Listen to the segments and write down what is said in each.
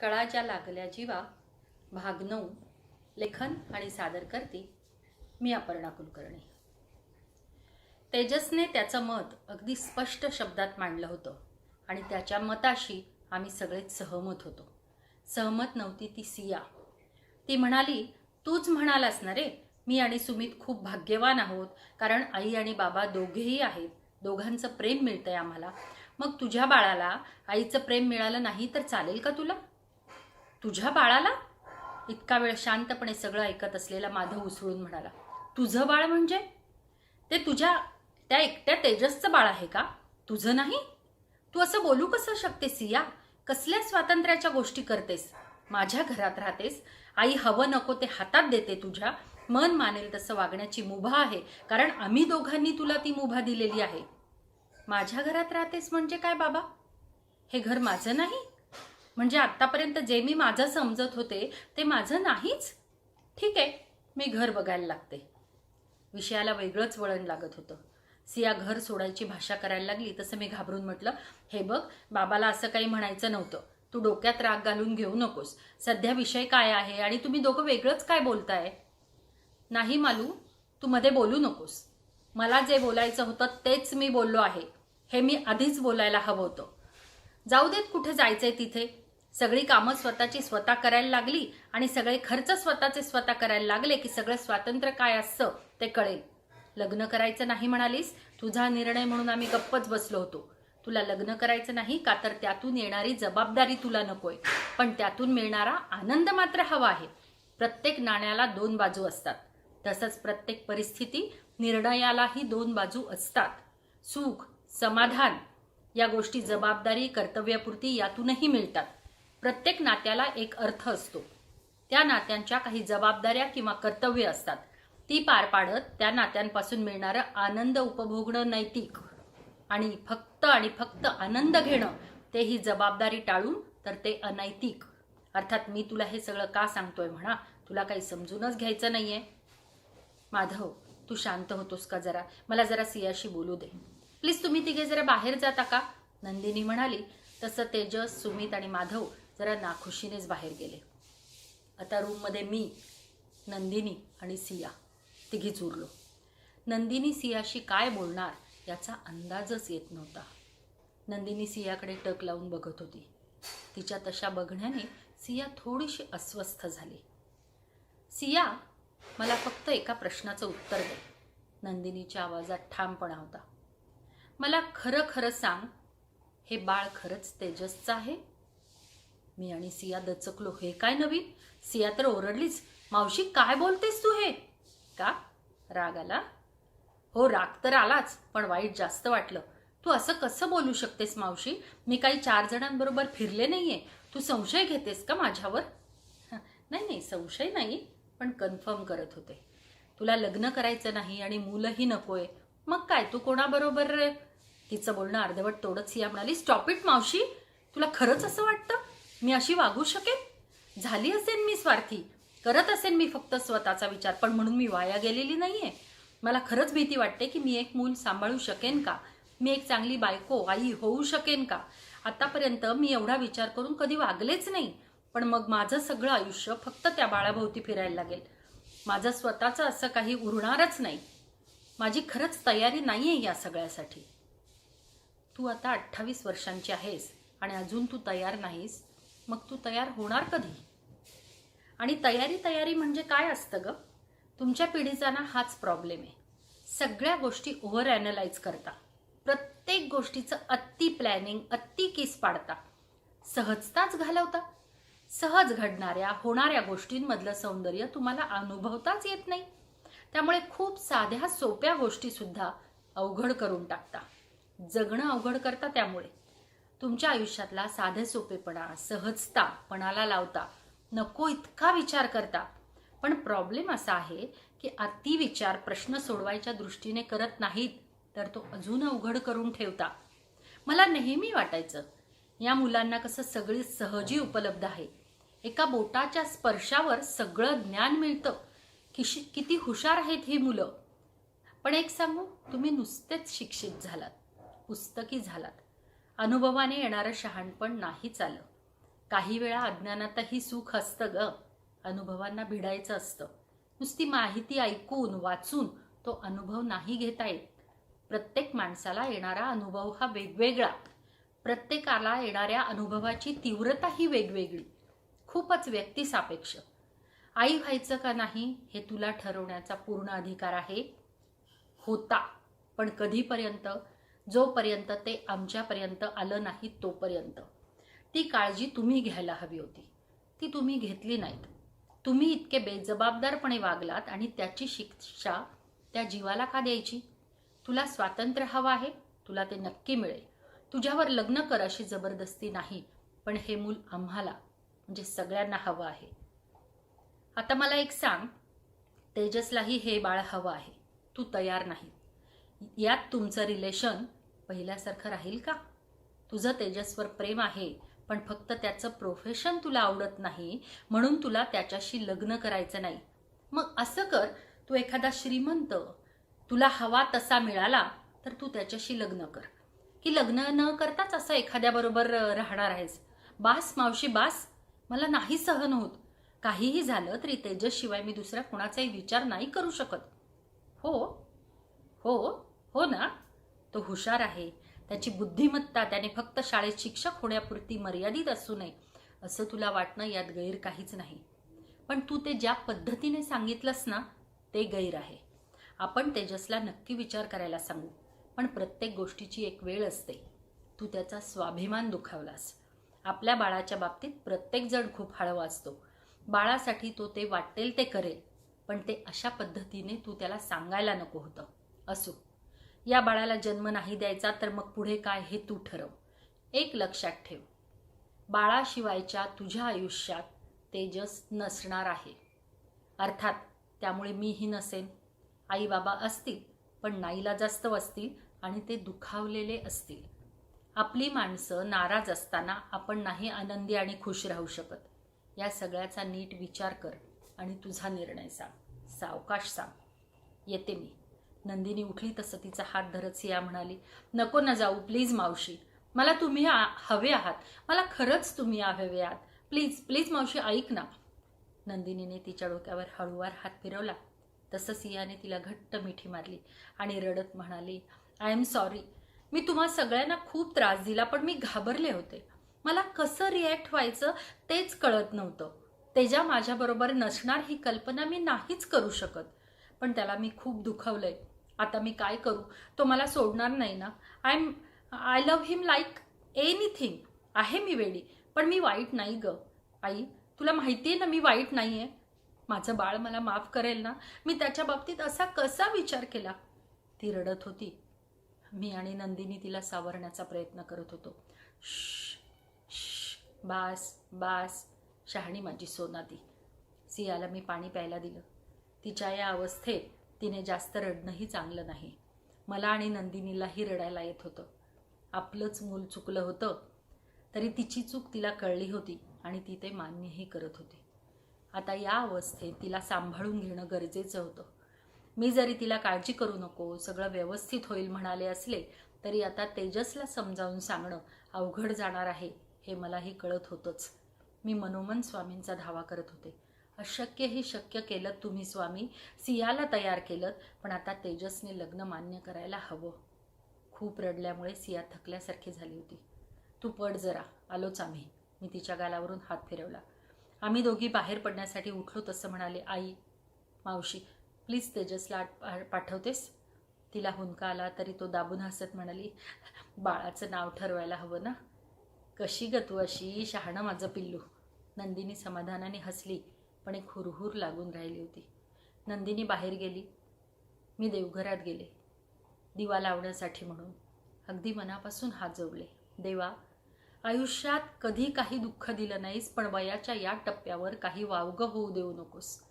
कळाच्या लागल्या जीवा भाग नऊ लेखन आणि सादर करते मी अपर्णा कुलकर्णी. तेजसने त्याचं मत अगदी स्पष्ट शब्दात मांडलं होतं आणि त्याच्या मताशी आम्ही सगळेच सहमत होतो. सहमत नव्हती ती सिया. ती म्हणाली तूच म्हणालास ना रे मी आणि सुमित खूप भाग्यवान आहोत कारण आई आणि बाबा दोघेही आहेत दोघांचं प्रेम मिळतंय आम्हाला. मग तुझ्या बाळाला आईचं प्रेम मिळालं नाही तर चालेल का तुला? तुझ्या बाळाला? इतका वेळ शांतपणे सगळं ऐकत असलेला माधव उसळून म्हणाला तुझं बाळ म्हणजे? ते तुझ्या त्या एकट्या तेजसचं बाळ आहे का? तुझं नाही? तू असं बोलू कसं शकते सिया? कसल्या स्वातंत्र्याच्या गोष्टी करतेस? माझ्या घरात राहतेस? आई हवं नको ते हातात देते तुझ्या. मन मानेल तसं वागण्याची मुभा आहे कारण आम्ही दोघांनी तुला ती मुभा दिलेली आहे. माझ्या घरात राहतेस म्हणजे काय बाबा? हे घर माझं नाही? म्हणजे आत्तापर्यंत जे मी माझं समजत होते ते माझं नाहीच. ठीक आहे मी घर बघायला लागते. विषयाला वेगळंच वळण लागत होतं. सिया घर सोडायची भाषा करायला लागली तसं मी घाबरून म्हटलं हे बघ बाबाला असं काही म्हणायचं नव्हतं. तू डोक्यात राग घालून घेऊ नकोस. सध्या विषय काय आहे आणि तुम्ही दोघं वेगळंच काय बोलताय? नाही मालू तू मध्ये बोलू नकोस. मला जे बोलायचं होतं तेच मी बोललो आहे. हे मी आधीच बोलायला हवं होतं. जाऊ देत कुठे जायचंय तिथे? सगळी कामं स्वतःची स्वतः करायला लागली आणि सगळे खर्च स्वतःचे स्वतः करायला लागले की सगळं स्वातंत्र्य काय असतं ते कळेल. लग्न करायचं नाही म्हणालीस तुझा निर्णय म्हणून आम्ही गप्पच बसलो होतो. तुला लग्न करायचं नाही का तर त्यातून येणारी जबाबदारी तुला नकोय. पण त्यातून मिळणारा आनंद मात्र हवा आहे. प्रत्येक नाण्याला दोन बाजू असतात. तसंच प्रत्येक परिस्थिती निर्णयालाही दोन बाजू असतात. सुख समाधान या गोष्टी जबाबदारी कर्तव्यपूर्ती यातूनही मिळतात. प्रत्येक नात्याला एक अर्थ असतो. त्या नात्यांच्या काही जबाबदाऱ्या किंवा कर्तव्य असतात. ती पार पाडत त्या नात्यांपासून मिळणारं आनंद उपभोगणं नैतिक. आणि फक्त आणि फक्त आनंद घेणं ते ही जबाबदारी टाळून तर ते अनैतिक. अर्थात मी तुला हे सगळं का सांगतोय म्हणा? तुला काही समजूनच घ्यायचं नाहीये. माधव तू शांत होतोस का जरा? मला जरा सियाशी बोलू दे. प्लीज तुम्ही तिघे जरा बाहेर जाता का? नंदिनी म्हणाली तसं तेजस सुमित आणि माधव जरा नाखुशीनेच बाहेर गेले. आता रूममध्ये मी नंदिनी आणि सिया तिघीच उरलो नंदिनी सियाशी काय बोलणार याचा अंदाजच येत नव्हता. नंदिनी सियाकडे टक लावून बघत होती. तिच्या तशा बघण्याने सिया थोडीशी अस्वस्थ झाली. सिया मला फक्त एका प्रश्नाचं उत्तर दे. नंदिनीच्या आवाजात ठामपणा होता. मला खरं खरं सांग हे बाळ खरंच तेजसचं आहे? मी आणि सिया दचकलो. हे काय नवीन? सिया तर ओरडलीच. मावशी काय बोलतेस तू हे? का? राग आला? हो राग तर आलाच पण वाईट जास्त वाटलं. तू असं कसं बोलू शकतेस मावशी? मी काही चार जणांबरोबर फिरले नाहीये. तू संशय घेतेस का माझ्यावर? नाही नाही संशय नाही पण कन्फर्म करत होते. तुला लग्न करायचं नाही आणि मुलंही नकोय. मग काय तू कोणाबरोबर रे? तिचं बोलणं अर्धवट तोडत सिया म्हणाली स्टॉप इट मावशी. तुला खरंच असं वाटतं? मी अशी वागू शकेन? झाली असेन मी स्वार्थी. करत असेन मी फक्त स्वतःचा विचार पण म्हणून मी वाया गेलेली नाहीये. मला खरंच भीती वाटते की मी एक मूल सांभाळू शकेन का? मी एक चांगली बायको आई होऊ शकेन का? आतापर्यंत मी एवढा विचार करून कधी वागलेच नाही. पण मग माझं सगळं आयुष्य फक्त त्या बाळाभोवती फिरायला लागेल. माझं स्वतःचं असं काही उरणारच नाही. माझी खरंच तयारी नाही आहे या सगळ्यासाठी. तू आता अठ्ठावीस वर्षांची आहेस आणि अजून तू तयार नाहीस. मग तू तयार होणार कधी? आणि तयारी तयारी म्हणजे काय असतं ग? तुमच्या पिढीचा ना हाच प्रॉब्लेम आहे. सगळ्या गोष्टी ओव्हर ॲनलाइज करता. प्रत्येक गोष्टीचं अति प्लॅनिंग अति किस पाडता. सहजताच घालवता. सहज घडणाऱ्या होणाऱ्या गोष्टींमधलं सौंदर्य तुम्हाला अनुभवताच येत नाही. त्यामुळे खूप साध्या सोप्या गोष्टीसुद्धा अवघड करून टाकता. जगणं अवघड करता त्यामुळे. तुमच्या आयुष्यातला साधे सोपेपणा सहजता पणाला लावता नको इतका विचार करता. पण प्रॉब्लेम असा आहे की अति विचार प्रश्न सोडवायच्या दृष्टीने करत नाहीत तर तो अजून अवघड करून ठेवता. मला नेहमी वाटायचं या मुलांना कसं सगळी सहजी उपलब्ध आहे. एका बोटाच्या स्पर्शावर सगळं ज्ञान मिळतं. किशी किती हुशार आहेत ही मुलं. पण एक सांगू तुम्ही नुसतेच शिक्षित झालात पुस्तकी झालात. अनुभवाने येणारं शहाणपण नाहीच आलं काही वेळा अज्ञानातही सुख असतं ग. अनुभवांना भिडायचं असतं. नुसती माहिती ऐकून वाचून तो अनुभव नाही घेता येत. प्रत्येक माणसाला येणारा अनुभव हा वेगवेगळा. प्रत्येकाला येणाऱ्या अनुभवाची तीव्रता ही वेगवेगळी. खूपच व्यक्तिसापेक्ष. आई व्हायचं का नाही हे तुला ठरवण्याचा पूर्ण अधिकार आहे? होता. पण कधीपर्यंत जोपर्यंत ते आमच्यापर्यंत आलं नाही तोपर्यंत. ती काळजी तुम्ही घ्यायला हवी होती. ती तुम्ही घेतली नाहीत. तुम्ही इतके बेजबाबदारपणे वागलात आणि त्याची शिक्षा त्या जीवाला का द्यायची? तुला स्वातंत्र्य हवं आहे तुला ते नक्की मिळेल. तुझ्यावर लग्न कर अशी जबरदस्ती नाही पण हे मूल आम्हाला म्हणजे सगळ्यांना हवं आहे. आता मला एक सांग तेजसलाही हे बाळ हवं आहे. तू तयार नाही. यात तुमचं रिलेशन पहिल्यासारखं राहील का? तुझं तेजसवर प्रेम आहे पण फक्त त्याचं प्रोफेशन तुला आवडत नाही म्हणून तुला त्याच्याशी लग्न करायचं नाही. मग असं कर तू एखादा श्रीमंत तुला हवा तसा मिळाला तर तू त्याच्याशी लग्न कर. की लग्न न करताच असं एखाद्याबरोबर राहणार आहेस. बास मावशी बास मला नाही सहन होत. काहीही झालं तरी तेजसशिवाय मी दुसऱ्या कुणाचाही विचार नाही करू शकत. हो हो हो ना? तो हुशार आहे. त्याची बुद्धिमत्ता त्याने फक्त शाळेत शिक्षक होण्यापुरती मर्यादित असू नये असं तुला वाटणं यात गैर काहीच नाही. पण तू ते ज्या पद्धतीने सांगितलंस ना ते गैर आहे. आपण तेजसला नक्की विचार करायला सांगू पण प्रत्येक गोष्टीची एक वेळ असते. तू त्याचा स्वाभिमान दुखावलास. आपल्या बाळाच्या बाबतीत प्रत्येकजण खूप हळवा असतो. बाळासाठी तो ते वाटेल ते करेल पण ते अशा पद्धतीने तू त्याला सांगायला नको होतं. असो. या बाळाला जन्म नाही द्यायचा तर मग पुढे काय हे तू ठरव. एक लक्षात ठेव. बाळाशिवायच्या तुझ्या आयुष्यात तेजस नसणार आहे. अर्थात त्यामुळे मीही नसेन. आई बाबा असतील पण नाईला जास्त असतील आणि ते दुखावलेले असतील. आपली माणसं नाराज असताना आपण नाही आनंदी आणि खुश राहू शकत. या सगळ्याचा नीट विचार कर आणि तुझा निर्णय सांग. सावकाश सांग. येते मी. नंदिनी उठली तसं तिचा हात धरत सिया म्हणाली नको ना जाऊ प्लीज मावशी. मला तुम्ही हवे आहात. मला खरंच तुम्ही हवे आहात. प्लीज प्लीज मावशी ऐक ना. नंदिनीने तिच्या डोक्यावर हळूवार हात फिरवला. तसं सियाने तिला घट्ट मिठी मारली आणि रडत म्हणाली आय एम सॉरी मी तुम्हा सगळ्यांना खूप त्रास दिला पण मी घाबरले होते. मला कसं रिॲक्ट व्हायचं तेच कळत नव्हतं. तेजा माझ्याबरोबर नसणार ही कल्पना मी नाहीच करू शकत. पण त्याला मी खूप दुखवलंय. आता मी काय करू? तो मला सोडणार नाही ना. I am I love him like anything आहे मी वेडी. पण मी वाईट नाही ग. आई तुला माहिती आहे ना मी वाईट नाही आहे माझं बाळ मला माफ करेल ना? मी त्याच्या बाबतीत असा कसा विचार केला? ती रडत होती. मी आणि नंदिनी तिला सावरण्याचा प्रयत्न करत होतो. श बास बास शहाणी माझी सोना ती सियाला मी पाणी प्यायला दिलं. तिच्या या अवस्थेत तिने जास्त रडणंही चांगलं नाही. मला आणि नंदिनीलाही रडायला येत होतं. आपलंच मूल चुकलं होतं तरी तिची चूक तिला कळली होती आणि ती ते मान्यही करत होती. आता या अवस्थेत तिला सांभाळून घेणं गरजेचं होतं. मी जरी तिला काळजी करू नको सगळं व्यवस्थित होईल म्हणाले असले तरी आता तेजसला समजावून सांगणं अवघड जाणार आहे हे मलाही कळत होतंच. मी मनोमन स्वामींचा धावा करत होते. अशक्य हे शक्य केलं तुम्ही स्वामी. सियाला तयार केलं पण आता तेजसने लग्न मान्य करायला हवं. खूप रडल्यामुळे सिया थकल्यासारखी झाली होती. तू पड जरा आलोच आम्ही. मी तिच्या गालावरून हात फिरवला. आम्ही दोघी बाहेर पडण्यासाठी उठलो तसं म्हणाले. आई मावशी प्लीज तेजसला आठ- पा- पाठवतेस? तिला हुंका आला तरी तो दाबून हसत म्हणाली बाळाचं नाव ठरवायला हवं ना? कशी ग तू अशी? शहाणं माझं पिल्लू. नंदिनी समाधानाने हसली. पण एक हुरहुर लागून राहिली होती. नंदिनी बाहेर गेली. मी देवघरात गेले. दिवा लावण्यासाठी म्हणून. अगदी मनापासून हात जोडले देवा आयुष्यात कधी काही दुःख दिलं नाहीस पण वयाच्या या टप्प्यावर काही वावगं होऊ देऊ नकोस.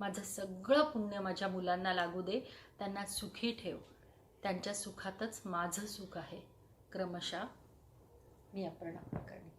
माझं सगळं पुण्य माझ्या मुलांना लागू दे. त्यांना सुखी ठेव. त्यांच्या सुखातच माझं सुख आहे. क्रमशः मी अपर्णा कुलकर्णी